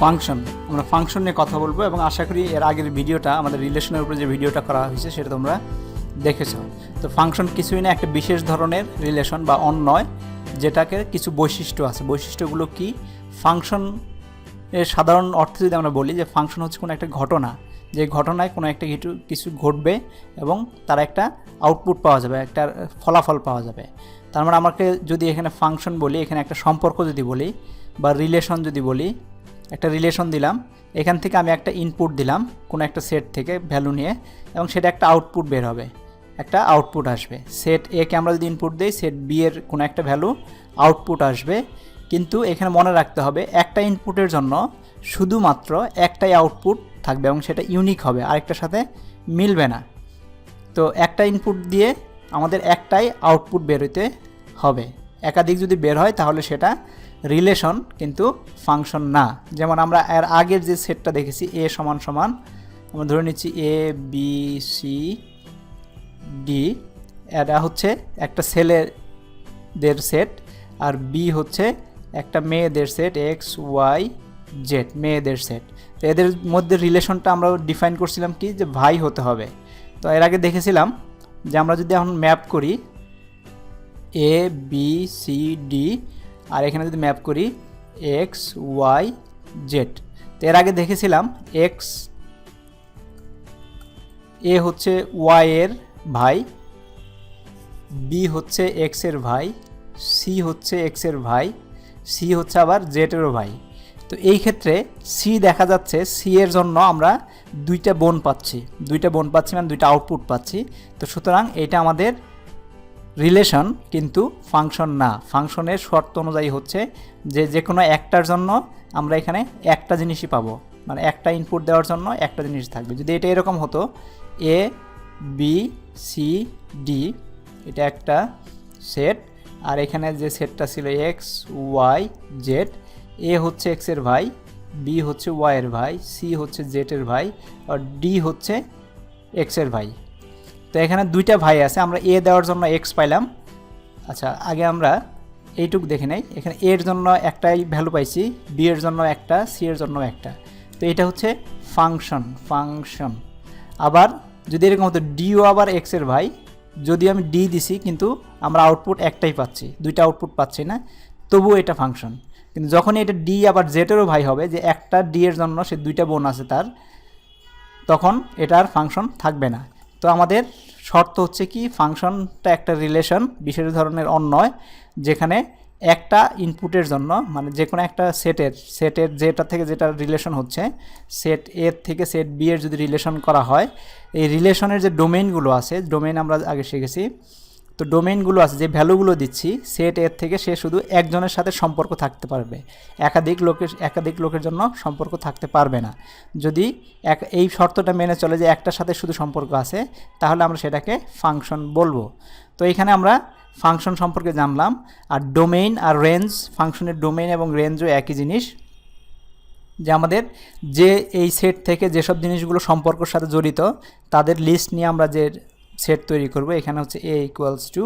Function আমরা function নিয়ে কথা বলব এবং আশা করি এর আগের ভিডিওটা, আমাদের রিলেশনের উপরে যে ভিডিওটা করা হয়েছে সেটা তোমরা দেখেছ। তো ফাংশন কিছুই না, একটা বিশেষ ধরনের রিলেশন বা অন্যয় যেটাকে কিছু বৈশিষ্ট্য আছে। বৈশিষ্ট্যগুলো কি? ফাংশন এর সাধারণ অর্থে যদি আমরা বলি যে ফাংশন হচ্ছে কোনো একটা ঘটনা, যে ঘটনায় কোনো একটা কিছু কিছু ঘটবে এবং তার একটা আউটপুট পাওয়া যাবে, একটা ফলাফল পাওয়া যাবে। তার মানে আমাকে যদি এখানে ফাংশন বলি, এখানে একটা সম্পর্ক যদি বলি বা রিলেশন যদি বলি একটা রিলেশন দিলাম। এখান থেকে আমি একটা ইনপুট দিলাম, কোনো একটা সেট থেকে ভ্যালু নিয়ে, এবং সেটা একটা আউটপুট বের হবে। একটা আউটপুট আসবে। সেট এ কে আমরা যদি ইনপুট দিই সেট বি এর কোনো একটা ভ্যালু আউটপুট আসবে। কিন্তু এখানে মনে রাখতে হবে, একটা ইনপুটের জন্য শুধুমাত্র একটাই আউটপুট থাকবে এবং সেটা ইউনিক হবে, আরেকটার সাথে মিলবে না। তো একটা ইনপুট দিয়ে আমাদের একটাই আউটপুট বেরোতে হবে। একাধিক যদি বের হয়, তাহলে সেটা রিলেশন কিন্তু ফাংশন না। যেমন আমরা এর আগের যে সেটটা দেখেছি, এ সমান সমান, আমরা ধরে নিচ্ছি এ, বি, সি, ডি, এটা হচ্ছে একটা ছেলেদের সেট, আর বি হচ্ছে একটা মেয়েদের সেট, এক্স, ওয়াই, জেড, মেয়েদের সেট। তো এদের মধ্যে রিলেশনটা আমরা ডিফাইন করছিলাম কি, যে ভাই হতে হবে। তো এর আগে দেখেছিলাম যে আমরা যদি এখন ম্যাপ করি, এ, বি, সি, ডি আর এখানে যদি ম্যাপ করি এক্স ওয়াই জেড তো এর আগে দেখেছিলাম এক্স এ হচ্ছে ওয়াই এর ভাই বি হচ্ছে এক্সের ভাই সি হচ্ছে এক্সের ভাই সি হচ্ছে আবার জেটেরও ভাই। তো এই ক্ষেত্রে সি দেখা যাচ্ছে সি এর জন্য আমরা দুইটা বোন পাচ্ছি। দুইটা বোন পাচ্ছি মানে দুইটা আউটপুট পাচ্ছি। তো সুতরাং এটা আমাদের রিলেশন কিন্তু ফাংশন না। ফাংশনের শর্ত অনুযায়ী হচ্ছে যে যে কোনো একটার জন্য আমরা এখানে একটা জিনিসই পাবো। মানে একটা ইনপুট দেওয়ার জন্য একটা জিনিস থাকবে। যদি এটা এরকম হতো এ বি সি ডি এটা একটা সেট আর এখানে যে সেটটা ছিল এক্স ওয়াই জেড এ হচ্ছে এক্সের ভাই বি হচ্ছে ওয়াইয়ের ভাই সি হচ্ছে জেটের ভাই, আর ডি হচ্ছে এক্সের ভাই। তো এখানে দুইটা ভাই আছে, আমরা এ দেওয়ার জন্য এক্স পাইলাম। আচ্ছা আগে আমরা এইটুক দেখে নেই। এখানে এর জন্য একটাই ভ্যালু পাইছি বি এর জন্য একটা সি এর জন্য একটা। তো এটা হচ্ছে ফাংশন ফাংশন আবার যদি এরকম হতো ডিও আবার এক্সের ভাই যদি আমি ডি দিছি, কিন্তু আমরা আউটপুট একটাই পাচ্ছি, দুইটা আউটপুট পাচ্ছি না, তবুও এটা ফাংশন কিন্তু যখনই এটা ডি আবার জেটেরও ভাই হবে, যে একটা ডি এর জন্য সে দুইটা বোন আছে তার, তখন এটার ফাংশন থাকবে না। তো আমাদের শর্ত হচ্ছে কি, ফাংশনটা একটা রিলেশন, বিশেষ ধরনের অন্যয়, যেখানে একটা ইনপুটের জন্য মানে যে কোনো একটা সেটের সেটের যেটা থেকে যেটা রিলেশন হচ্ছে, সেট এর থেকে সেট বি এর যদি রিলেশন করা হয়, এই রিলেশনের যে ডোমেইনগুলো আছে, ডোমেইন আমরা আগে শিখেছি তো ডোমেইনগুলো আছে, যে ভ্যালুগুলো দিচ্ছি সেট এর থেকে সে শুধু একজনের সাথে সম্পর্ক থাকতে পারবে। একাধিক লোকের একাধিক লোকের জন্য সম্পর্ক থাকতে পারবে না। যদি এক, এই শর্তটা মেনে চলে যে একটার সাথে শুধু সম্পর্ক আছে, তাহলে আমরা সেটাকে ফাংশন বলব। তো এখানে আমরা ফাংশন সম্পর্কে জানলাম, আর ডোমেইন আর রেঞ্জ ফাংশনের ডোমেইন এবং রেঞ্জও একই জিনিস। যে আমাদের যে এই সেট থেকে যেসব জিনিসগুলো সম্পর্কের সাথে জড়িত, তাদের লিস্ট নিয়ে আমরা যে সেট তৈরি করব। এখানে হচ্ছে A equals to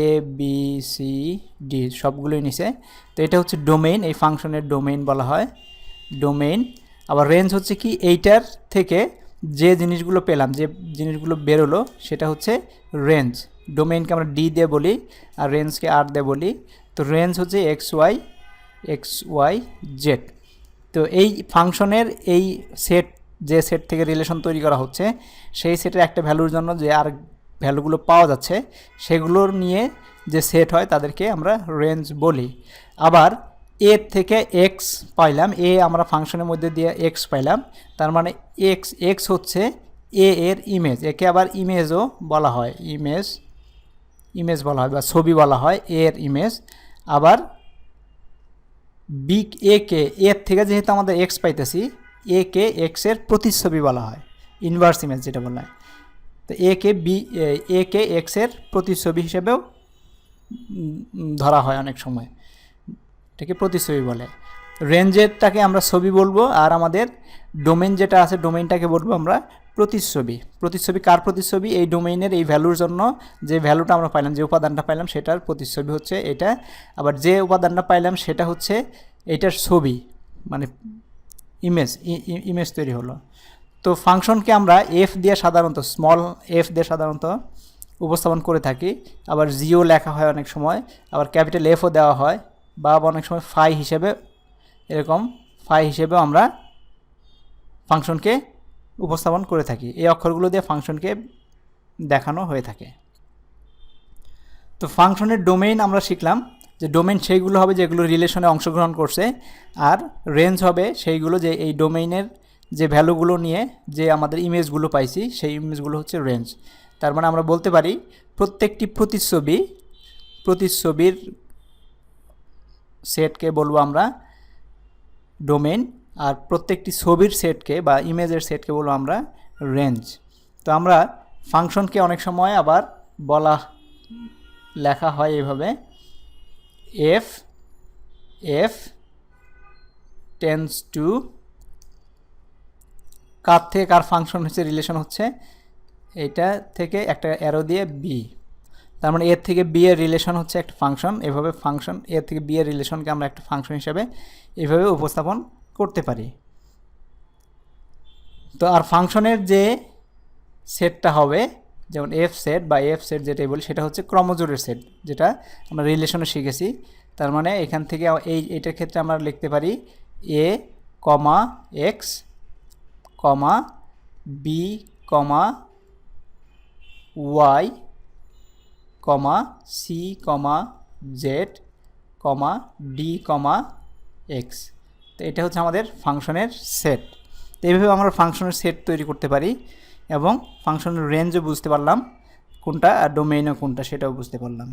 A B C D সবগুলোই নিচে। তো এটা হচ্ছে ডোমেইন এই ফাংশনের ডোমেইন বলা হয়। ডোমেইন আবার রেঞ্জ হচ্ছে কি এইটার থেকে যে জিনিসগুলো পেলাম, যে জিনিসগুলো বেরোলো, সেটা হচ্ছে রেঞ্জ ডোমেইনকে আমরা ডি দিয়ে বলি আর রেঞ্জকে আর দিয়ে বলি। তো রেঞ্জ হচ্ছে X Y X Y Z তো এই ফাংশনের এই সেট যে সেট থেকে রিলেশন তৈরি করা হচ্ছে, সেই সেটের একটা ভ্যালুর জন্য যে আর ভ্যালুগুলো পাওয়া যাচ্ছে, সেগুলোর নিয়ে যে সেট হয় তাদেরকে আমরা রেঞ্জ বলি। আবার এ থেকে এক্স পাইলাম এ আমরা ফাংশনের মধ্যে দিয়ে এক্স পাইলাম, তার মানে এক্স এক্স হচ্ছে এ এর ইমেজ একে আবার ইমেজও বলা হয় ইমেজ ইমেজ বলা হয় বা ছবি বলা হয় এর ইমেজ আবার বি এ কে এর থেকে যেহেতু আমাদের এক্স পাইতেছি এ কে এক্সের প্রতিচ্ছবি বলা হয় ইনভার্স ইমেজ যেটা বলা হয় তো এ কে বি এ কে এক্সের প্রতিচ্ছবি হিসেবেও ধরা হয় অনেক সময়। এটাকে প্রতিচ্ছবি বলে। রেঞ্জেরটাকে আমরা ছবি বলব আর আমাদের ডোমেন যেটা আছে ডোমেইনটাকে বলব আমরা প্রতিচ্ছবি। প্রতিচ্ছবি কার প্রতিচ্ছবি? এই ডোমেইনের এই ভ্যালুর জন্য যে ভ্যালুটা আমরা পাইলাম, যে উপাদানটা পাইলাম, সেটার প্রতিচ্ছবি হচ্ছে এটা। আবার যে উপাদানটা পাইলাম, সেটা হচ্ছে এটার ছবি মানে ইমেজ ইমেজ তৈরি হলো। তো ফাংশনকে আমরা এফ দিয়ে সাধারণত স্মল এফ দিয়ে সাধারণত উপস্থাপন করে থাকি। আবার জিও লেখা হয় অনেক সময়, আবার ক্যাপিটাল এফও দেওয়া হয়, বা অনেক সময় ফাই হিসেবে, এরকম ফাই হিসেবেও আমরা ফাংশনকে উপস্থাপন করে থাকি। এই অক্ষরগুলো দিয়ে ফাংশনকে দেখানো হয়ে থাকে। তো ফাংশনের ডোমেইন আমরা শিখলাম যে ডোমেইন সেইগুলো হবে যেগুলো রিলেশনে অংশগ্রহণ করছে, আর রেঞ্জ হবে সেইগুলো যে এই ডোমেইনের যে ভ্যালুগুলো নিয়ে যে আমাদের ইমেজগুলো পাইছি, সেই ইমেজগুলো হচ্ছে রেঞ্জ তার মানে আমরা বলতে পারি, প্রত্যেকটি প্রতিচ্ছবি, প্রতিচ্ছবির সেটকে বলব আমরা ডোমেন আর প্রত্যেকটি ছবির সেটকে বা ইমেজের সেটকে বলব আমরা রেঞ্জ তো আমরা ফাংশনকে অনেক সময় আবার বলা, লেখা হয় এভাবে এফ এফ টেন্স টু কার থেকে কার ফাংশন হচ্ছে রিলেশন হচ্ছে, এটা থেকে একটা অ্যারো দিয়ে বি তার মানে এর থেকে বি এর রিলেশন হচ্ছে একটা ফাংশন এভাবে ফাংশন এর থেকে বি এর রিলেশনকে আমরা একটা ফাংশন হিসেবে এভাবে উপস্থাপন করতে পারি। তো আর ফাংশনের যে সেটটা হবে যেমন এফ সেট বা এফ সেট যেটাই বলি, সেটা হচ্ছে ক্রমজোরের সেট যেটা আমরা রিলেশনে শিখেছি। তার মানে এখান থেকে এই, এটার ক্ষেত্রে আমরা লিখতে পারি A comma X comma B comma Y comma C comma Z comma D comma X তো এটা হচ্ছে আমাদের ফাংশনের সেট তো এইভাবে আমরা ফাংশনের সেট তৈরি করতে পারি। এবং ফাংশনের রেঞ্জও বুঝতে পারলাম কোনটা আর ডোমেইনও কোনটা সেটাও বুঝতে পারলাম।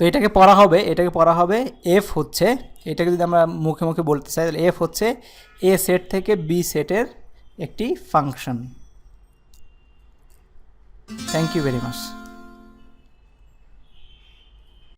তো এটাকে পড়া হবে, এটাকে পড়া হবে এফ হচ্ছে, এটাকে যদি আমরা মুখে মুখে বলতে চাই, তাহলে এফ হচ্ছে এ সেট থেকে বি সেটের একটি function thank you very much